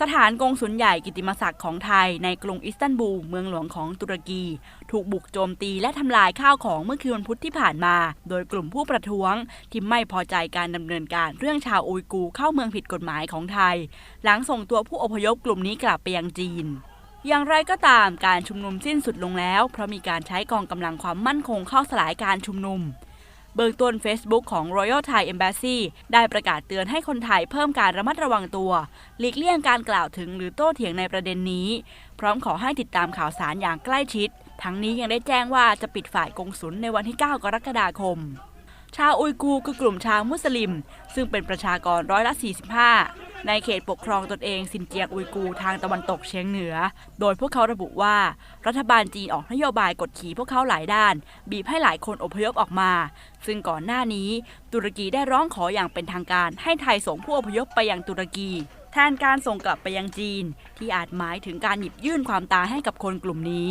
สถานกงสุลใหญ่กิติมศักดิ์ของไทยในกรุงอิสตันบูลเมืองหลวงของตุรกี ถูกบุกโจมตีและทำลายข้าวของเมื่อคืนวันพุธที่ผ่านมา โดยกลุ่มผู้ประท้วง ที่ไม่พอใจการดำเนินการเรื่องชาวอุยกูร์เข้าเมืองผิดกฎหมายของไทย หลังส่งตัวผู้อพยพกลุ่มนี้กลับไปยังจีนอย่างไรก็ตามการชุมนุมสิ้นสุดลงแล้ว เพราะมีการใช้กองกำลังความมั่นคงเข้าสลายการชุมนุม เบื้องต้น Facebook ของ Royal Thai Embassy ได้ประกาศเตือนให้คนไทยเพิ่มการระมัดระวังตัว หลีกเลี่ยงการกล่าวถึงหรือโต้เถียงในประเด็นนี้ พร้อมขอให้ติดตามข่าวสารอย่างใกล้ชิด ทั้งนี้ยังได้แจ้งว่าจะปิดฝ่ายกงสุลในวันที่ 9 กรกฎาคม ชาวอุยกูร์คือกลุ่มชาวมุสลิม ซึ่งเป็นประชากรร้อยละ 45 ในเขตปกครองตนเองซินเจียงอุยกูทางตะวันตกเฉียงเหนือ โดยพวกเขาระบุว่า รัฐบาลจีนออกนโยบายกดขี่พวกเขาหลายด้าน บีบให้หลายคนอพยพออกมา ซึ่งก่อนหน้านี้ ตุรกีได้ร้องขออย่างเป็นทางการ ให้ไทยส่งผู้อพยพไปยังตุรกี แทนการส่งกลับไปยังจีน ที่อาจหมายถึงการหยิบยื่นความตายให้กับคนกลุ่มนี้